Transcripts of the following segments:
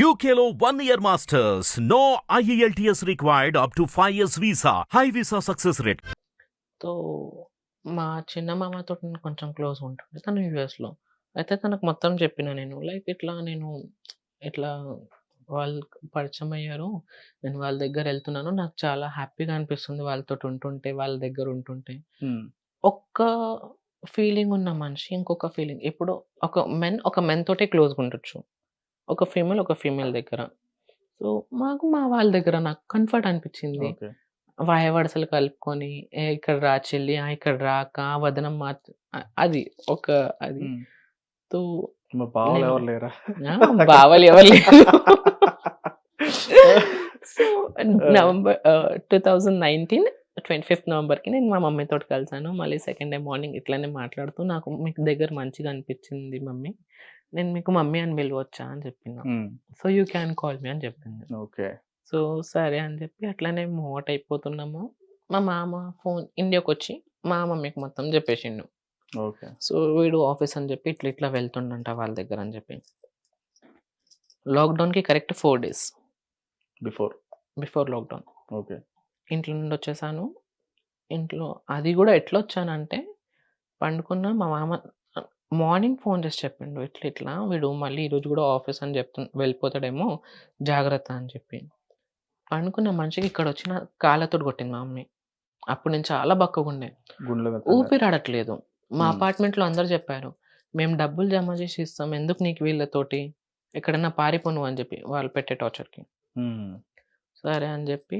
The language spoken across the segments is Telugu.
One year masters. No E IELTS required up to 5 years visa. High visa success rate. తో మా చిన్న మామతో కొంచెం క్లోజ్ ఉంటుండే తను యూఎస్లో అయితే తనకు మొత్తం చెప్పిన నేను లైక్ ఇట్లా నేను ఇట్లా వాళ్ళు పరిచయం అయ్యారు నేను వాళ్ళ దగ్గర వెళ్తున్నాను నాకు చాలా హ్యాపీగా అనిపిస్తుంది వాళ్ళతో ఉంటుంటే వాళ్ళ దగ్గర ఉంటుంటే. ఒక్క ఫీలింగ్ ఉన్న మనిషి ఇంకొక ఫీలింగ్ ఇప్పుడు ఒక మెన్ ఒక మెన్ తోటే క్లోజ్గా ఉండొచ్చు ఒక ఫీమేల్ ఒక ఫీమేల్ దగ్గర. సో మాకు మా వాళ్ళ దగ్గర నాకు కంఫర్ట్ అనిపించింది. వాయవడసలు కలుపుకొని ఇక్కడ రా చెల్లి ఇక్కడ రాక వదనం మాత్ అది ఒక అది. తో మా బావలు ఎవరు లేరా? బావలు ఎవరు లేరు. So November two thousand nineteen twenty fifth నవంబర్కి నేను మా మమ్మీ తోటి కలిసాను. మళ్ళీ సెకండ్ డే మార్నింగ్ ఇట్లానే మాట్లాడుతూ నాకు మీకు దగ్గర మంచిగా అనిపించింది మమ్మీ. నేను మీకు మమ్మీ అని పిలవచ్చా అని చెప్పిన. హ్మ్. So you can call me అని చెప్పింది. ఓకే. సో సరే అని చెప్పి అట్లనే మోట్ అయిపోతున్నాము. మా మామ ఫోన్ ఇండియాకి వచ్చి మా మమ్మీకి మొత్తం చెప్పేసిండు. ఓకే. సో వీడు ఆఫీస్ అని చెప్పి ఇట్లా ఇట్లా వెళ్తుండంట వాళ్ళ దగ్గర అని చెప్పి. లాక్డౌన్కి correct four days. Before. Before lockdown. Okay. ఇంట్లో నుండి వచ్చేసాను. ఇంట్లో అది కూడా ఎట్లా వచ్చానంటే పండుకున్న మా మామ మార్నింగ్ ఫోన్ చేసి చెప్పిండు. ఇట్లా ఇట్లా వీడు మళ్ళీ ఈరోజు కూడా ఆఫీస్ అని చెప్తు వెళ్ళిపోతాడేమో జాగ్రత్త అని చెప్పి. పండుకున్న మనిషికి ఇక్కడ వచ్చిన కాళ్ళతో కొట్టింది మా మమ్మీ. అప్పుడు నేను చాలా బక్కగా ఉండే. గుండెలో ఊపిరాడట్లేదు మా. అపార్ట్మెంట్లో అందరు చెప్పారు మేము డబ్బులు జమ చేసి ఇస్తాం. ఎందుకు నీకు వీళ్ళతోటి? ఎక్కడన్నా పారిపోను అని చెప్పి వాళ్ళు పెట్టే టార్చర్కి. సరే అని చెప్పి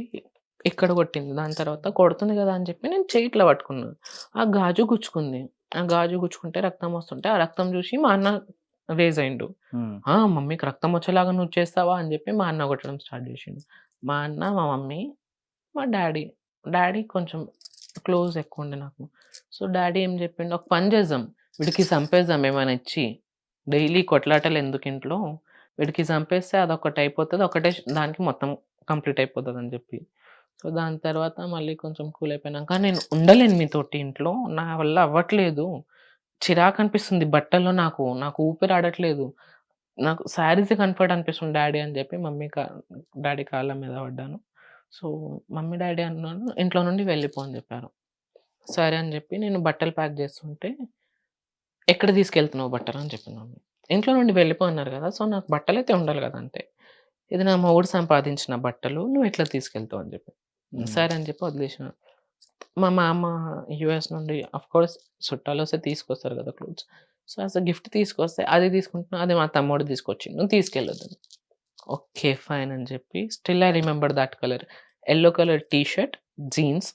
ఇక్కడ కొట్టింది. దాని తర్వాత కొడుతుంది కదా అని చెప్పి నేను చెయ్యి ఇట్లా పట్టుకున్నాను ఆ గాజు గుచ్చుకుంది. గాజు గుచ్చుకుంటే రక్తం వస్తుంటే ఆ రక్తం చూసి మా అన్న రేజ్ అయిండు. "ఆ, మమ్మీకి రక్తం వచ్చేలాగా నువ్వు చేస్తావా? అని చెప్పి మా అన్న కొట్టడం స్టార్ట్ చేసిండు. మా అన్న మా మమ్మీ మా డాడీ డాడీ కొంచెం క్లోజ్ ఎక్కువ ఉండే నాకు. సో డాడీ ఏం చెప్పిండు? ఒక పని చేద్దాం వీడికి చంపేద్దాం ఏమైనా ఇచ్చి డైలీ కొట్లాటలు ఎందుకు ఇంట్లో? వీడికి చంపేస్తే అదొకటి అయిపోతుంది ఒకటే దానికి మొత్తం కంప్లీట్ అయిపోతుంది అని చెప్పి. సో దాని తర్వాత మళ్ళీ కొంచెం కూల్ అయిపోయినాక నేను ఉండలేను మీతోటి ఇంట్లో. నా వల్ల అవ్వట్లేదు. చిరాకు అనిపిస్తుంది. బట్టల్లో నాకు నాకు ఊపిరి ఆడట్లేదు. నాకు శారీస్ కంఫర్ట్ అనిపిస్తుంది డాడీ అని చెప్పి మమ్మీ కా డాడీ కాళ్ళ మీద పడ్డాను. సో మమ్మీ డాడీ అన్నాను ఇంట్లో నుండి వెళ్ళిపో అని చెప్పారు. సరే అని చెప్పి నేను బట్టలు ప్యాక్ చేస్తుంటే ఎక్కడ తీసుకెళ్తున్నావు బట్టలు? అని చెప్పిన మమ్మీ. ఇంట్లో నుండి వెళ్ళిపో అన్నారు కదా. సో నాకు బట్టలు అయితే ఉండాలి కదా అంతే. ఇది నా మొగుడు సంపాదించిన బట్టలు నువ్వు ఎట్లా తీసుకెళ్తావు అని చెప్పి. సరే అని చెప్పి వదిలేసిన. మా మామ యుఎస్ నుండి అఫ్ కోర్స్ చుట్టాలు వస్తే తీసుకొస్తారు కదా clothes so as a gift తీసుకొస్తే అది తీసుకుంటున్నా అది మా తమ్ముడు తీసుకొచ్చి నువ్వు తీసుకెళ్ళొద్దు. ఓకే ఫైన్ అని చెప్పి still I remember that colour yellow colour T shirt jeans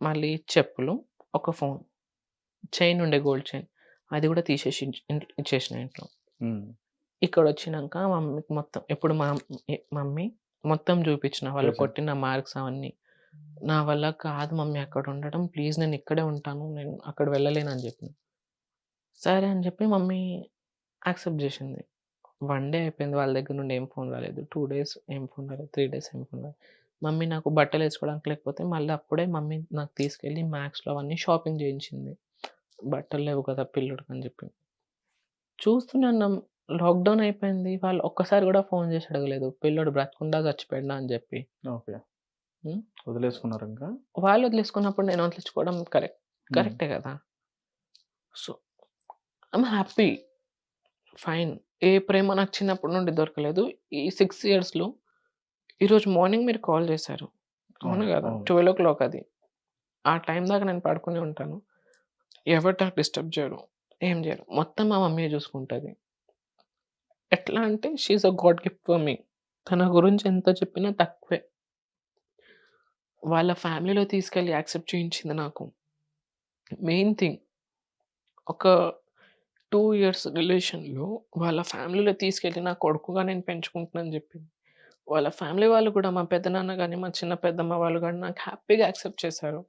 మళ్ళీ చెప్పులు ఒక ఫోన్ చైన్ ఉండే గోల్డ్ చైన్ అది కూడా తీసేసి ఇచ్చేసిన ఇంట్లో. ఇక్కడ వచ్చినాక మమ్మీకి మొత్తం ఎప్పుడు మా మమ్మీ మొత్తం చూపించిన వాళ్ళు. కొట్టిన మార్క్స్ అవన్నీ. నా వల్ల కాదు మమ్మీ అక్కడ ఉండడం. ప్లీజ్ నేను ఇక్కడే ఉంటాను. నేను అక్కడ వెళ్ళలేను అని చెప్పి సరే అని చెప్పి మమ్మీ యాక్సెప్ట్ చేసింది. వన్ డే అయిపోయింది వాళ్ళ దగ్గర నుండి ఏం ఫోన్ రాలేదు. టూ డేస్ ఏం ఫోన్ రాలేదు. త్రీ డేస్ ఏం ఫోన్ రాలేదు. మమ్మీ నాకు బట్టలు వేసుకోవడానికి లేకపోతే మళ్ళీ అప్పుడే మమ్మీ నాకు తీసుకెళ్ళి మ్యాక్స్లో అవన్నీ షాపింగ్ చేయించింది. బట్టలు లేవు కదా పిల్లడికి అని చెప్పి. చూస్తున్నాను లాక్డౌన్ అయిపోయింది. వాళ్ళు ఒక్కసారి కూడా ఫోన్ చేసి అడగలేదు. పిల్లోడు బ్రతకుండా చచ్చిపోయినా అని చెప్పి. ఓకే. వదిలేసుకున్నారు ఇంకా? వాళ్ళు వదిలేసుకున్నప్పుడు నేను వదిలించుకోవడం కరెక్ట్ కరెక్టే కదా. So I'm happy. ఫైన్. ఏ ప్రేమ నాకు చిన్నప్పటి నుండి దొరకలేదు. ఈ సిక్స్ ఇయర్స్లో ఈరోజు మార్నింగ్ మీరు కాల్ చేశారు. అవును కదా. ట్వెల్వ్ ఓ క్లాక్ అది. ఆ టైం దాకా నేను పడుకుని ఉంటాను. ఎవరు నాకు డిస్టర్బ్ చేయరు. ఏం చేయరు. మొత్తం మా మమ్మీ చూసుకుంటుంది. ఎట్లా అంటే she's a god gift for me తన గురించి ఎంత చెప్పినా తక్కువే. వాళ్ళ ఫ్యామిలీలో తీసుకెళ్ళి యాక్సెప్ట్ చేయించింది నాకు. మెయిన్ థింగ్ ఒక టూ ఇయర్స్ రిలేషన్లో వాళ్ళ ఫ్యామిలీలో తీసుకెళ్ళి నా కొడుకుగా నేను పెంచుకుంటున్నాను చెప్పింది. వాళ్ళ ఫ్యామిలీ వాళ్ళు కూడా మా పెద్దనాన్న కానీ మా చిన్న పెద్దమ్మ వాళ్ళు కానీ నాకు హ్యాపీగా యాక్సెప్ట్ చేశారు.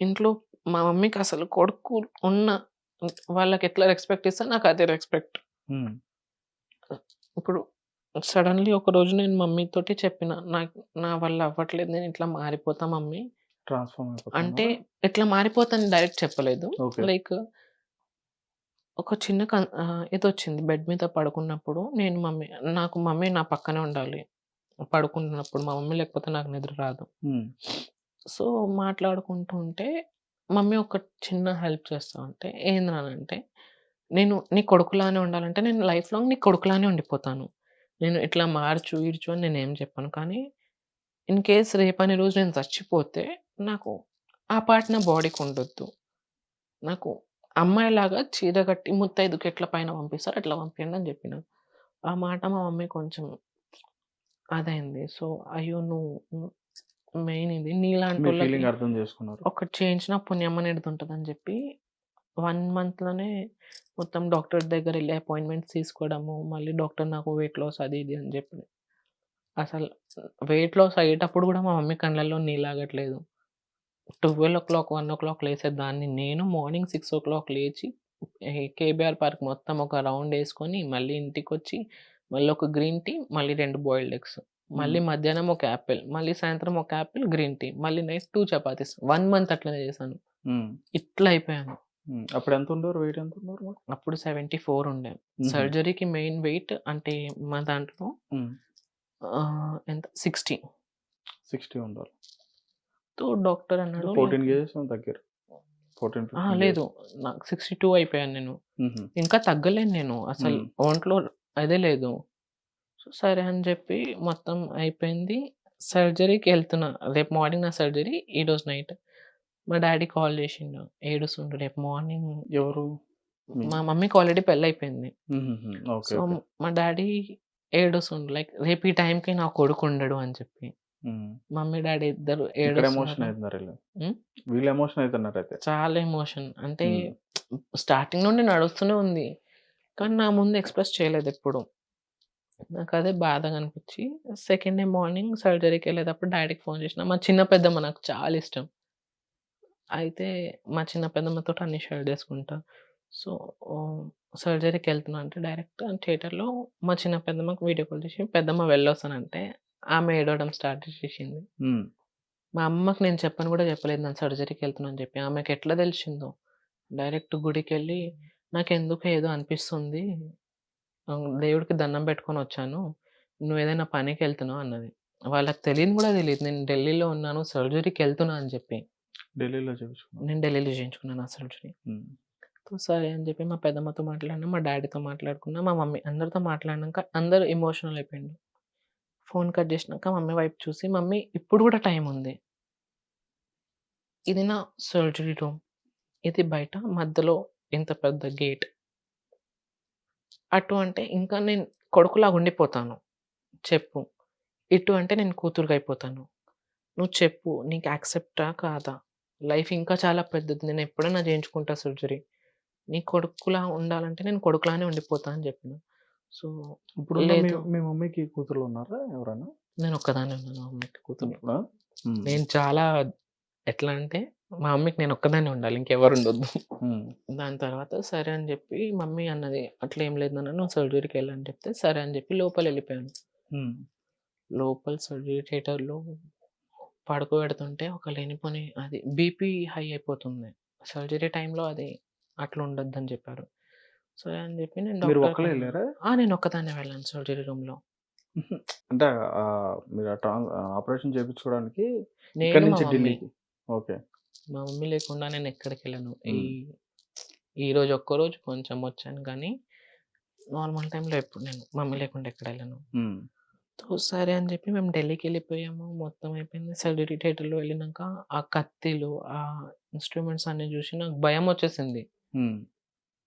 ఇంట్లో మా మమ్మీకి అసలు కొడుకు ఉన్న వాళ్ళకి ఎట్లా రెస్పెక్ట్ ఇస్తా నాకు అదే రెస్పెక్ట్. హ్మ్. ఇప్పుడు సడన్లీ ఒక రోజు నేను మమ్మీతోటి చెప్పిన నాకు నా వల్ల అవ్వట్లేదు నేను ఇట్లా మారిపోతా మమ్మీ ట్రాన్స్ఫార్మ్? అంటే ఇట్లా మారిపోతాను డైరెక్ట్ చెప్పలేదు లైక్ ఒక చిన్న కన్ ఆహ్, ఇదొచ్చింది. బెడ్ మీద పడుకున్నప్పుడు నేను మమ్మీ నాకు మమ్మీ నా పక్కనే ఉండాలి. పడుకుంటున్నప్పుడు మా మమ్మీ లేకపోతే నాకు నిద్ర రాదు. సో, మాట్లాడుకుంటూ ఉంటే మమ్మీ ఒక చిన్న హెల్ప్ చేస్తా ఉంటే ఏంది నానంటే, "నేను నీ కొడుకులానే ఉండాలంటే నేను లైఫ్ లాంగ్ నీ కొడుకులానే ఉండిపోతాను. నేను ఇట్లా మార్చు, ఈడ్చు అని నేనేం చెప్పను. కానీ ఇన్ కేస్ రేపని రోజు నేను చచ్చిపోతే నాకు ఆ పార్ట్ నా బాడీకి ఉండొద్దు. నాకు అమ్మాయిలాగా చీర కట్టి ముత్తైదుకి ఎట్లా పైన పంపిస్తారో అట్లా పంపియండి" అని చెప్పిన. ఆ మాట మా మమ్మీ కొంచెం అదైంది. సో, అయ్యో! నువ్వు మెయిన్ ఇది ఫీలింగ్ అర్థం చేసుకున్నారు. ఒకటి చేయించినా పుణ్యం అనేది ఉంటదని చెప్పి 1 మంత్‌లోనే మొత్తం డాక్టర్ దగ్గరెళ్ళి అపాయింట్మెంట్స్ తీసుకోవడము, మళ్ళీ డాక్టర్ నాకు వెయిట్ లాస్ అది ఇది అని చెప్పి. అసలు వెయిట్ లాస్ అయ్యేటప్పుడు కూడా మా మమ్మీ కళ్ళల్లో నీళ్ళాగట్లేదు. 12:00, 1:00 లేసేదాన్ని నేను మార్నింగ్ 6:00 లేచి ఈ కేబీఆర్ పార్క్ మొత్తం ఒక రౌండ్ యేసుకొని, మళ్ళీ ఇంటికొచ్చి, మళ్ళీ ఒక గ్రీన్ టీ, మళ్ళీ 2 బాయిల్డ్ ఎగ్స్. మళ్ళీ. మధ్యాహ్నం ఒక యాపిల్, మళ్ళీ సాయంత్రం ఒక యాపిల్, గ్రీన్ టీ, మళ్ళీ నైట్ 2 చపాతీస్. 1 మంత్ అట్లనే చేశాను. ఇట్లా అయిపోయాను. అప్పుడు ఎంత ఉండేవారు? వెయిట్ ఎంత ఉన్నారు మరి? అప్పుడు 74 ఉండే. హుహు. సర్జరీకి మెయిన్ వెయిట్ అంటే మా దాంట్లో ఎంత 60. 60 ఉండాలి. సో, డాక్టర్ అన్నాడు 14 కేజెస్ తగ్గారు. 14, అహా! 15 లేదు. నాకు 62 అయిపోయాను నేను. ఇంకా తగ్గలేను నేను. అసలు. ఒంట్లో అదే లేదు. సో, సరే అని చెప్పి మొత్తం అయిపోయింది. సర్జరీకి ఎళ్తున్నా. రేపు మార్నింగ్ నా సర్జరీ. ఈరోజు నైట్. మా డ్యాడీ కాల్ చేసిండు. ఏడుస్తుండు రేపు మార్నింగ్ ఎవరు? మీ మమ్మీకి ఆల్రెడీ. హుహుహు. ఓకే. సో. మా డ్యాడీ ఏడుస్తుండు. లైక్ రేపు ఈ టైంకి నా కొడుకు ఉండడు అని చెప్పి. మమ్మీ, డ్యాడీ ఇద్దరు ఇక్కడ ఎమోషన్. వీళ్ళు ఎమోషన్ అయితున్నారైతే. చాలా ఎమోషన్. అంటే. స్టార్టింగ్ నుండి నడుస్తూనే ఉంది. కానీ నా ముందు ఎక్స్‌ప్రెస్ చేయలేదెప్పుడు. నాకదే బాధగా అనిపిచ్చి సెకండ్ డే మార్నింగ్ సర్జరీకెళ్ళేటప్పుడు డ్యాడీకి ఫోన్ చేసినా. మా చిన్న పెద్దమ్మ నాకు చాలా ఇష్టం. అయితే మా చిన్న పెద్దమ్మతోటి అన్నీ షేర్ చేసుకుంటా. సో, ఆహ్, సర్జరీకెళ్తున్నా అంటే డైరెక్ట్ థియేటర్‌లో మా చిన్న పెద్దమ్మకి వీడియో కాల్ చేసి పెద్దమ్మ వెళ్ళొస్తానంటే ఆమె ఏడవడం స్టార్ట్ చేసేసింది. హ్మ్. మా అమ్మకి నేను చెప్పను కూడా చెప్పలేదు నేను సర్జరీకెళ్తున్నా అని చెప్పి. ఆమెకెట్లా తెలిసిందో డైరెక్ట్ గుడికెళ్ళి నాకెందుకో ఏదో అనిపిస్తుంది. దేవుడికి దండం పెట్టుకొనొచ్చాను. నువ్వేదైనా పనికెళ్తున్నావా అన్నది. వాళ్ళకి తెలియని కూడా తెలీదు. నేను ఢిల్లీలో ఉన్నాను. సర్జరీకెళ్తున్నా అని చెప్పి. ఢిల్లీలో చేపించుకున్నారు. నేను ఢిల్లీలో చేయించుకున్నాను ఆ సర్జరీ. సో, సరే అని చెప్పి మా పెద్దమ్మతో మాట్లాడినా, మా డ్యాడీతో మాట్లాడుకున్నా, మా మమ్మీ అందరితో మాట్లాడినాక అందరూ ఎమోషనల్ అయిపోయిండ్రు. ఫోన్ కట్ చేసినాక మమ్మీ వైపు చూసి, "మమ్మీ ఇప్పుడు కూడా టైం ఉంది." ఇది నా సర్జరీ రూమ్. ఇది బయట మధ్యలో ఇంత పెద్ద గేట్. అటు అంటే ఇంకా నేను కొడుకులాగా ఉండిపోతాను. చెప్పు. ఇటు అంటే నేను కూతురుగా అయిపోతాను. నువ్వు చెప్పు. నీకు యాక్సెప్టా? కాదా? లైఫ్ ఇంకా చాలా పెద్దది. నేను ఎప్పుడైనా చేయించుకుంటా సర్జరీ. నీ కొడుకులా ఉండాలంటే నేను కొడుకులానే ఉండిపోతా అని చెప్పిన. సో, ఇప్పుడున్న మీ లేదు. మీ మమ్మీకి కూతుర్లు ఉన్నారా ఎవరైనా? నేను ఒక్కదాన్నే ఉన్నాను మా మమ్మీకి కూతురు. ఇప్పుడా? నేను చాలా ఎట్లా అంటే మా మమ్మీకి నేను ఒక్కదాన్నే ఉండాలి. ఇంకెవరు ఉండొద్దు. దాని తర్వాత సరే అని చెప్పి మమ్మీ అన్నది, "అట్లా ఏం లేదు నాన్న నువ్వు సర్జరీకెళ్ళు" అని చెప్తే సరే అని చెప్పి లోపలెళ్ళిపోయాను. హ్మ్. లోపల సర్జరీ థియేటర్‌లో పడుకోబెడుతుంటే ఒక లేనిపోని అది బీపీ హై అయిపోతుంది. సర్జరీ టైంలో అది అట్లా ఉండొద్దని చెప్పారు. సరే అని చెప్పి నేను? ఆ! నేను ఒక్కదాన్నే వెళ్ళాను సర్జరీ రూమ్‌లో. అంటే మీరు ఆపరేషన్ చేపించుకోవడానికి నేను, నుంచి. ఢిల్లీకి. ఓకే. మా మమ్మీ లేకుండా నేను ఎక్కడికెళ్ళను. ఈ హ్మ్. ఈరోజు ఒక్కరోజు కొంచెం వచ్చాను కానీ నార్మల్ టైంలో ఎప్పుడు నేను మమ్మీ లేకుండా ఎక్కడెళ్ళను. హ్మ్. సో, సరే అని చెప్పి మేము ఢిల్లీకెళ్ళిపోయాము. మొత్తం అయిపోయింది. సర్జరీ థియేటర్‌లో వెళ్ళినాక ఆ కత్తిలు, ఆ ఇన్‌స్ట్రుమెంట్స్ అన్నీ చూసి నాకు భయమొచ్చేసింది. హ్మ్.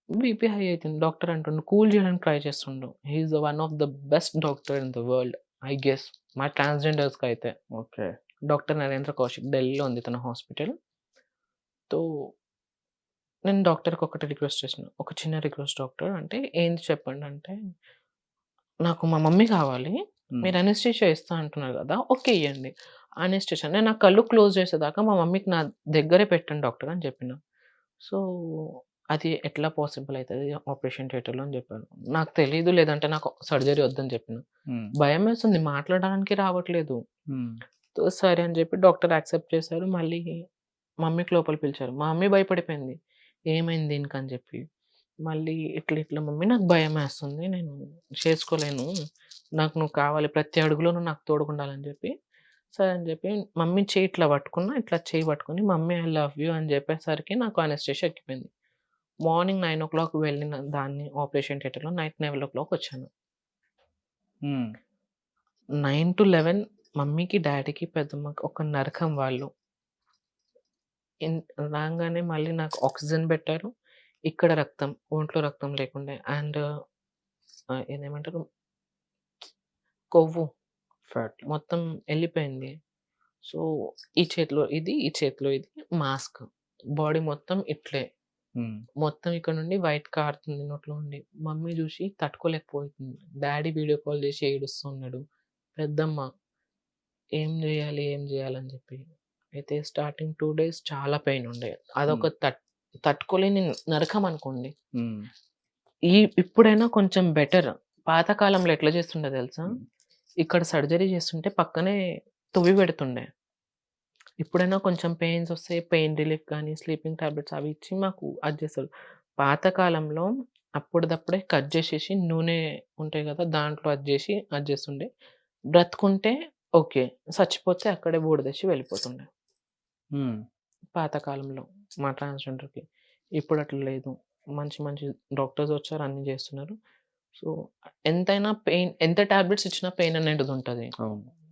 బీపీ హై అయితుంది. డాక్టర్ అంటుండు కూల్ చేయడానికి ట్రై చేస్తుండు. He is the one of the best doctor in the world I guess. మా ట్రాన్స్‌జెండర్స్‌కైతే. ఓకే. డాక్టర్ నరేంద్ర కౌశిక్ ఢిల్లీలో ఉంది తన హాస్పిటల్. సో, నేను డాక్టర్‌కి ఒకటే రిక్వెస్ట్ చేసిన. ఒక చిన్న రిక్వెస్ట్ డాక్టర్ అంటే ఏంది చెప్పండి అంటే, నాకు మా మమ్మీ కావాలి. మీరు అనెస్థీషియా ఇస్తా అంటున్నారు కదా! ఓకే ఇయ్యండి. అనెస్థీషియా నేను నా కళ్ళు క్లోజ్ చేసేదాకా మా మమ్మీకి నా దగ్గరే పెట్టండి డాక్టర్ అని చెప్పిన. సో, అది ఎట్లా పాసిబుల్ అయితది ఆపరేషన్ థియేటర్‌లో అని చెప్పారు. నాకు తెలీదు లేదంటే నాకు సర్జరీ వద్దని చెప్పిన. హ్మ్. భయమేస్తుంది మాట్లాడడానికి రావట్లేదు. సరే అని చెప్పి డాక్టర్ యాక్సెప్ట్ చేశారు. మళ్ళీ మమ్మీకి లోపల పిలిచారు. మా మమ్మీ భయపడిపోయింది. ఏమైంది దీనికి అని చెప్పి. మళ్ళీ ఇట్లా ఇట్లా మమ్మీ నాకు భయం వేస్తుంది నేను చేసుకోలేను. నాకు నువ్వు కావాలి. ప్రతి అడుగులోనూ నాకు తోడుకుండాలని చెప్పి. సరే అని చెప్పి మమ్మీ చేయి ఇట్లా పట్టుకున్నా ఇట్లా చేయి పట్టుకుని మమ్మీ ఐ లవ్ యూ అని చెప్పేసరికి నాకు అనెస్టేషన్ ఎక్కిపోయింది. మార్నింగ్ నైన్ ఓ క్లాక్ వెళ్ళిన దాన్ని ఆపరేషన్ థియేటర్లో నైట్ నైన్ ఓ క్లాక్ వచ్చాను. నైన్ టు లెవెన్ మమ్మీకి డాడీకి పెద్దమ్మకి ఒక నరకం వాళ్ళు. రాగానే మళ్ళీ నాకు ఆక్సిజన్ పెట్టారు. ఇక్కడ రక్తం ఒంట్లో రక్తం లేకుండే. అండ్ ఏదేమంటారు? కొవ్వు ఫ్యాట్. మొత్తం వెళ్ళిపోయింది. సో ఈ చేతిలో ఇది ఈ చేతిలో ఇది మాస్క్. బాడీ మొత్తం ఇట్లే. మొత్తం ఇక్కడ నుండి వైట్ కారుతుంది నోట్లో ఉండి. మమ్మీ చూసి తట్టుకోలేకపోతుంది. డాడీ వీడియో కాల్ చేసి ఏడుస్తున్నాడు. పెద్దమ్మ ఏం చేయాలి ఏం చేయాలని చెప్పి. అయితే స్టార్టింగ్ టూ డేస్ చాలా పెయిన్ ఉండే. అదొక తట్ తట్టుకోలేని నరకం అనుకోండి. ఈ ఇప్పుడైనా కొంచెం బెటర్. పాతకాలంలో ఎట్లా చేస్తుండే తెలుసా. ఇక్కడ సర్జరీ చేస్తుంటే పక్కనే తువ్వి పెడుతుండే. ఇప్పుడైనా కొంచెం పెయిన్స్ వస్తే పెయిన్ రిలీఫ్ కానీ స్లీపింగ్ టాబ్లెట్స్ అవి ఇచ్చి మాకు అది చేస్తారు. పాతకాలంలో అప్పుడదప్పుడే కట్ చేసేసి నూనె ఉంటాయి కదా దాంట్లో అది చేసి అది చేస్తుండే. బ్రతుకుంటే ఓకే. చచ్చిపోతే అక్కడే బూడిదేసి వెళ్ళిపోతుండే. పాతకాలంలో మా ట్రాన్స్జెండర్కి. ఇప్పుడు అట్లా లేదు. మంచి మంచి డాక్టర్స్ వచ్చారు అన్ని చేస్తున్నారు. సో ఎంతైనా పెయిన్ ఎంత టాబ్లెట్స్ ఇచ్చినా పెయిన్ అనేది ఉంటుంది.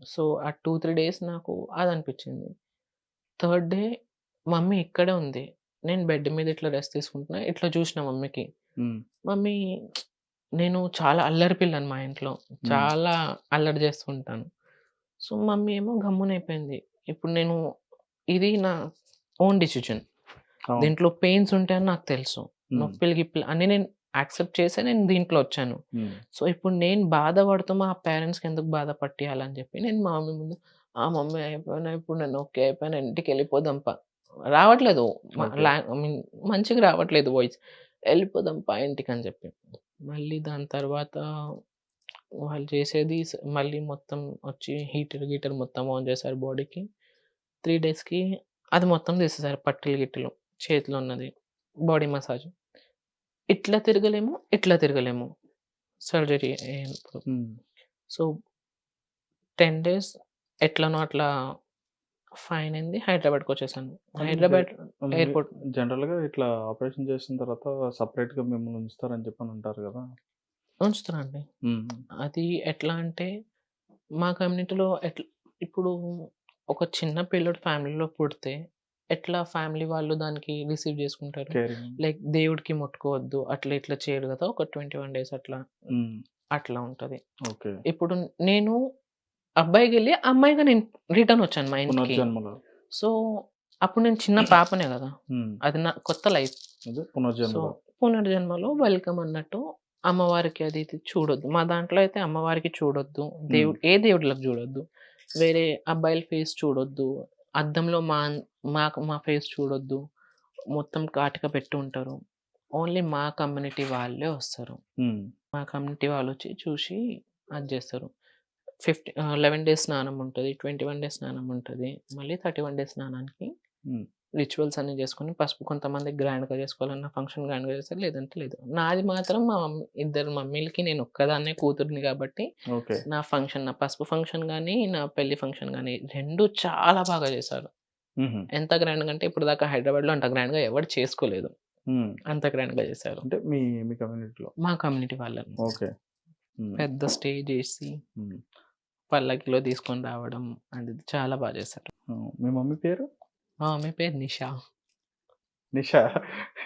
సో ఆ టూ త్రీ డేస్ నాకు అది అనిపించింది థర్డ్ డే మమ్మీ ఇక్కడే ఉంది. నేను బెడ్ మీద ఇట్లా రెస్ట్ తీసుకుంటున్నా ఇట్లా చూసిన మమ్మీకి. మమ్మీ నేను చాలా అల్లరి పిల్లని మా ఇంట్లో. చాలా అల్లరి చేస్తుంటాను. సో మమ్మీ ఏమో గమ్మునైపోయింది. ఇప్పుడు నేను ఇది నా ఓన్ డిసిజన్. దీంట్లో పెయిన్స్ ఉంటాయని నాకు తెలుసు. నొప్పిలు గిప్పులు అన్ని నేను యాక్సెప్ట్ చేసే నేను దీంట్లో వచ్చాను. సో ఇప్పుడు నేను బాధపడుతూ మా పేరెంట్స్కి ఎందుకు బాధ పట్టియాలని చెప్పి నేను మా మమ్మీ ముందు ఆ మమ్మీ అయిపోయినా ఇప్పుడు నేను ఓకే అయిపోయినా ఇంటికి వెళ్ళిపోదాంపా రావట్లేదు. మంచిగా రావట్లేదు వాయిస్. వెళ్ళిపోదాంపా ఇంటికి అని చెప్పి. మళ్ళీ దాని తర్వాత వాళ్ళు చేసేది మళ్ళీ మొత్తం వచ్చి హీటర్ గీటర్ మొత్తం ఆన్ చేశారు బాడీకి. త్రీ డేస్కి అది మొత్తం తీసేసారు పట్టిలు గిట్టలు. చేతిలో ఉన్నది బాడీ మసాజ్. ఇట్లా తిరగలేము ఇట్లా తిరగలేము. సర్జరీ సో టెన్ డేస్ ఎట్లనో అట్లా ఫైన్ అయింది హైదరాబాద్కి వచ్చేసాను. హైదరాబాద్ ఎయిర్పోర్ట్ జనరల్గా ఇట్లా ఆపరేషన్ చేసిన తర్వాత సపరేట్గా మిమ్మల్ని ఉంచుతారని చెప్పని అంటారు కదా? ఉంచుతానండి. ఉమ్, అది ఎట్లా అంటే మా కమ్యూనిటీలో ఎట్లా ఇప్పుడు ఒక చిన్న పిల్లడు ఫ్యామిలీలో పుడితే ఎట్లా ఫ్యామిలీ వాళ్ళు దానికి రిసీవ్ చేసుకుంటారు. లైక్ దేవుడికి ముట్టుకోవద్దు అట్లా ఇట్లా చేయరు కదా ఒక ట్వంటీ వన్ డేస్ అట్లా. అట్లా ఉంటుంది. ఓకే. ఇప్పుడు నేను అబ్బాయికి వెళ్ళి అమ్మాయిగా నేను రిటర్న్ వచ్చాను మా ఇంటికి. సో అప్పుడు నేను చిన్న పాపనే కదా. అది నా కొత్త లైఫ్. పునర్జన్మలో. వెల్కమ్ అన్నట్టు అమ్మవారికి అది చూడొద్దు. మా దాంట్లో అయితే అమ్మవారికి చూడొద్దు. దేవుడు ఏ దేవుడిలకు చూడొద్దు. వేరే అబ్బాయిల ఫేస్ చూడొద్దు. అద్దంలో మా మా మా ఫేస్ చూడొద్దు. మొత్తం కాటిక పెట్టి ఉంటారు. ఓన్లీ మా కమ్యూనిటీ వాళ్ళే వస్తారు. మా కమ్యూనిటీ వాళ్ళు వచ్చి చూసి అది చేస్తారు. ఫిఫ్టీ లెవెన్ డేస్ స్నానం ఉంటుంది ట్వంటీ వన్ డేస్ స్నానం ఉంటుంది. మళ్ళీ థర్టీ వన్ డేస్ స్నానానికి రిచువల్స్ అన్ని చేసుకొని పసుపు కొంతమంది గ్రాండ్గా చేసుకోవాలన్న ఫంక్షన్ గ్రాండ్గా చేస్తారు. లేదంటే లేదు. నాది మాత్రం మా మమ్మీ ఇద్దరు మమ్మీలకి నేను ఒక్కదాన్నే కూతుర్ని కాబట్టి ఓకే. నా ఫంక్షన్ నా పసుపు ఫంక్షన్ కానీ నా పెళ్ళి ఫంక్షన్ కానీ రెండు చాలా బాగా చేశారు. ఎంత గ్రాండ్గా అంటే ఇప్పుడు దాకా హైదరాబాద్లో అంత గ్రాండ్గా ఎవరు చేసుకోలేదు. అంత గ్రాండ్గా చేశారు. అంటే మీ మీ కమ్యూనిటీలో? మా కమ్యూనిటీ వాళ్ళని. ఓకే. పెద్ద స్టేజ్ వేసి ఉమ్. పల్లకిలో తీసుకొని రావడం అది చాలా బాగా చేశారు. మీ మమ్మీ పేరు? మా మమ్మీ పేరు నిషా. నిషా.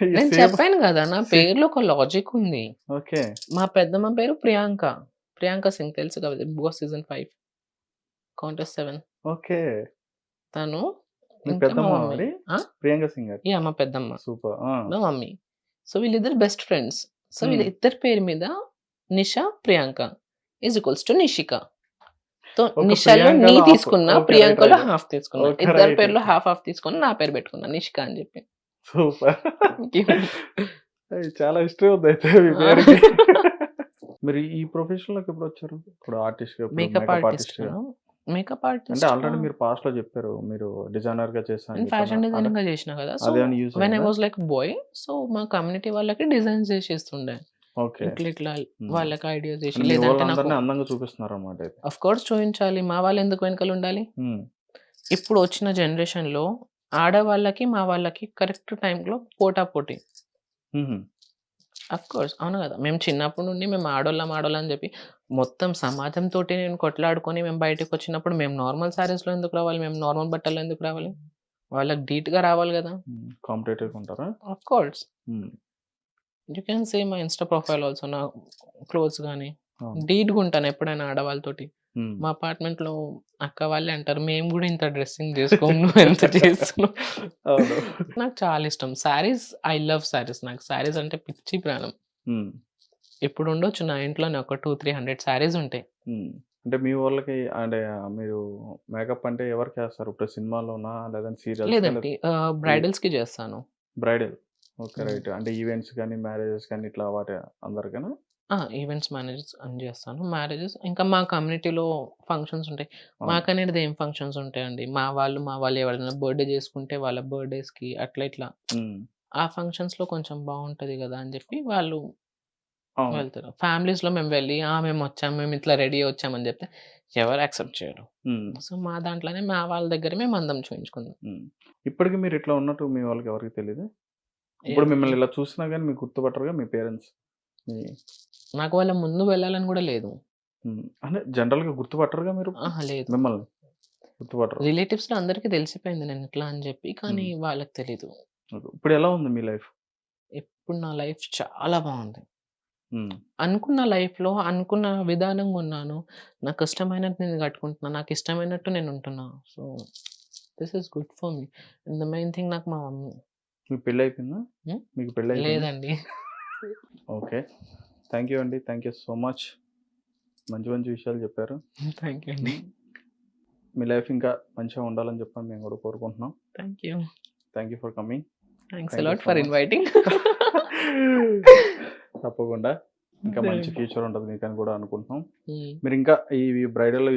నేను చెప్పాను కదా నా పేరులో ఒక లాజిక్ ఉంది. ఓకే. మా పెద్దమ్మ పేరు ప్రియాంక. ప్రియాంక సింగ్ తెలుసు కదా big season five contest seven okay. తను? ప్రియాంక సింగ్ యా మా పెద్దమ్మ. సూపర్. మా మమ్మీ. సో వీళ్ళిద్దరు బెస్ట్ ఫ్రెండ్స్ సో. వీళ్ళ ఇద్దరి పేరు మీద Nisha Priyanka. Is equals to Nishika. నిషాలో నీ. తీసుకున్నా ప్రియాంకలో. హాఫ్ తీసుకున్నా. ఇద్దరు. పేర్లో హాఫ్ హాఫ్ తీసుకుని నా పేరు పెట్టుకున్నా నిషిక అని చెప్పి. సూపర్. చాలా హిస్టరీ ఉంది అయితే మీరు ఈ ప్రొఫెషన్లోకి ఎప్పుడు వచ్చారు? ఇప్పుడు ఆర్టిస్ట్ మేకప్ ఆర్టిస్ట్ మేకప్ అంటే ఆర్టిస్ట్ ఆల్రెడీ మీరు పాస్ట్లో చెప్పారు మీరు డిజైనర్గా చేస్తాను ఫ్యాషన్ డిజైనింగ్గా చేసిన కదా so when I was like boy so మా కమ్యూనిటీ వాళ్ళకి డిజైన్స్ చేసి ఇస్తుండే ఇట్లా. వాళ్ళకి మీ లేదంటే అందంగా చూపిస్తున్నారు అన్నమాట అఫ్ కోర్స్ చూపించాలి మా వాళ్ళు ఎందుకు వెనకాల ఉండాలి? ఇప్పుడు వచ్చిన జనరేషన్లో ఆడవాళ్ళకి మా వాళ్ళకి కరెక్ట్ టైంలో పోటా పోటీ. ఉమ్, అఫ్ కోర్స్ అవును కదా. మేము చిన్నప్పటి నుండి మేము ఆడోళ్ళం ఆడోళ్ళం అని చెప్పి మొత్తం సమాజంతో నేను కొట్లాడుకొని మేము బయటకు వచ్చినప్పుడు మేము నార్మల్లో ఎందుకు రావాలి? మేము నార్మల్ బట్టల్లో ఎందుకు రావాలి? వాళ్ళకి డీట్గా రావాలి కదా. కాంపిటేటివ్ ఉంటారా? Of course you can say మా ఇన్స్టా ప్రొఫైల్ ఆల్సో నా క్లోత్స్ కానీ. డీట్గా ఉంటాను ఎప్పుడైనా ఆడవాళ్ళతోటి. మా apartment లో అక్క వాళ్ళే అంటారు మేము కూడా ఇంత డ్రెస్సింగ్ చేసుకోము నువ్వు ఎంత చేస్తున్నావు? అవును. నాకు చాలా ఇష్టం. శారీస్ ఐ లవ్ శారీస్ నాకు శారీస్ అంటే పిచ్చి ప్రాణం. ఇప్పుడు ఉండొచ్చు నా ఇంట్లోనే ఒక టూ త్రీ హండ్రెడ్ శారీస్ ఉంటాయి. అంటే మీ వాళ్ళకి అంటే మీరు మేకప్ అంటే ఎవరికి వేస్తారు ఇప్పుడు సినిమాలోనా? లేదంటే సీరియల్స్ లేదండి. బ్రైడల్స్కి చేస్తాను. Bridal okay. రైట్. అంటే ఈవెంట్స్ కానీ మ్యారేజెస్ కానీ ఇట్లా వాటి అందరికైనా? ఈవెంట్స్ మేనేజర్స్ అని చేస్తాను. మ్యారేజెస్ ఇంకా మా కమ్యూనిటీలో ఫంక్షన్స్ ఉంటాయి. అవును. మాకనేది ఏం ఫంక్షన్స్ ఉంటాయండి. మా వాళ్ళు మా వాళ్ళు ఎవరైనా బర్త్డే చేసుకుంటే వాళ్ళ birthdays కి అట్లా ఇట్లా. ఆ ఫంక్షన్స్లో కొంచెం బాగుంటది కదా అని చెప్పి వాళ్ళు వెళ్తారు. ఫ్యామిలీస్లో మేము వెళ్ళి ఆ! మేము వచ్చాం మేము ఇట్లా రెడీ వచ్చామని చెప్తే ఎవరు యాక్సెప్ట్ చేయరు. సో మా దాంట్లోనే మా వాళ్ళ దగ్గర మేము అందం చూపించుకుందాం. ఇప్పటికి మీరు ఇట్లా ఉన్నట్టు మీ వాళ్ళకి ఎవరికి తెలియదు ఇప్పుడు మిమ్మల్ని ఇలా చూసినా కానీ మీకు గుర్తుపట్టరుగా మీ పేరెంట్స్? నాకు వాళ్ళ ముందు వెళ్ళాలని కూడా లేదు. అంటే జనరల్గా గుర్తుపట్టరుగా మీరు? లేదు. మిమ్మల్ని గుర్తుపట్టరు. రిలేటివ్స్లో అందరికీ తెలిసిపోయింది నేను ఇట్లా అని చెప్పి కానీ వాళ్ళకి తెలీదు. ఇప్పుడు ఎలా ఉంది మీ లైఫ్? ఇప్పుడు నా లైఫ్ చాలా బాగుంది. అనుకున్న లైఫ్లో అనుకున్న విధానంగా ఉన్నాను. నాకు ఇష్టమైనట్టు నేను కట్టుకుంటున్నా నాకు ఇష్టమైనట్టు నేను ఉంటున్నా. So this is good for me and the main thing నాకు మా మమ్మీ మీకు పెళ్ళి అయిపోయిందా? మీకు పెళ్ళి లేదండి. ఓకే. థ్యాంక్ యూ అండి. Thank you so much. మంచి మంచి విషయాలు చెప్పారు. థ్యాంక్ యూ అండి. మీ లైఫ్ ఇంకా మంచిగా ఉండాలని చెప్పని మేము కూడా కోరుకుంటున్నాం. Thank you thank you for coming thanks a lot so for. Inviting తప్పకుండా. ఇంకా మంచి ఫ్యూచర్ ఉంటుంది మీకు అని కూడా అనుకుంటున్నాం. మీరు ఇంకా ఈ బ్రైడల్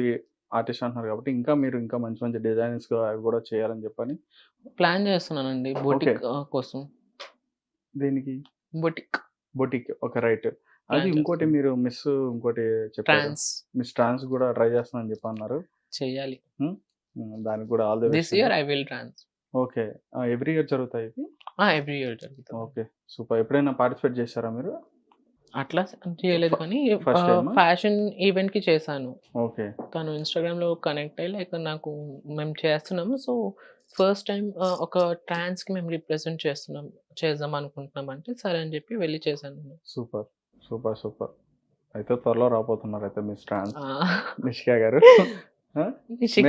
ఆర్టిస్ట్ అంటున్నారు కాబట్టి ఇంకా మీరు ఇంకా మంచి మంచి డిజైన్స్ అవి కూడా చేయాలని చెప్పని ప్లాన్ చేస్తున్నానండి బొటిక్ కోసం. దీనికి? బొటిక్. బొటిక్ ఒక రైట్. అది ఇంకోటి. మీరు మిస్ ఇంకోటి చెప్పారు. ట్రాన్స్. మిస్ ట్రాన్స్ కూడా ట్రై చేస్తున్నా అని చెప్పి అన్నారు చేయాలి దానికి కూడా all the this year I will trans okay. Every year జరుగుతాయి ఎవ్రీ ఇయర్ జరుగుతుంది ఓకే సూపర్. ఎప్పుడైనా పార్టిసిపేట్ చేశారా మీరు? అట్లా చేయలేదు కానీ first time ఆ? ఫ్యాషన్ ఈవెంట్కి చేశాను. ఓకే. తను ఇన్స్టాగ్రామ్లో కనెక్ట్ అయ్యి లైక్ నాకు మేము చేస్తున్నాము. సో ఫస్ట్ టైం ఒక ట్రాన్స్కి మేము రిప్రజెంట్ చేస్తున్నాం చేద్దాం అనుకుంటున్నాం అంటే సరే అని చెప్పి వెళ్ళి చేశాను నేను. సూపర్. Super super. అయితే త్వరలో రాబోతున్నారు అయితే మిస్ ట్రాన్స్. ఆ, నిష్కా గారు? నిషిక.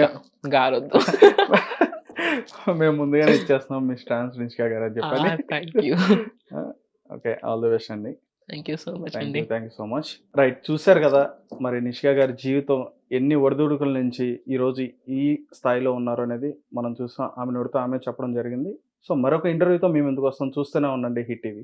గారొద్దు. మేము ముందుగానే ఇచ్చేస్తున్నాం మిస్ ట్రాన్స్ నిష్కా గారు అని చెప్పని. Thank you okay all the best అండి. థ్యాంక్ యూ సో మచ్ అండి thank you so much right చూశారు కదా మరి నిష్కా గారి జీవితం ఎన్ని ఒడిదుడుకుల నుంచి ఈ రోజు ఈ స్థాయిలో ఉన్నారు అనేది మనం చూసాం ఆమె నోటితో ఆమె చెప్పడం జరిగింది. సో మరొక ఇంటర్వ్యూతో మేము ఎందుకు వస్తాం చూస్తూనే ఉండండి హిట్ టీవీ.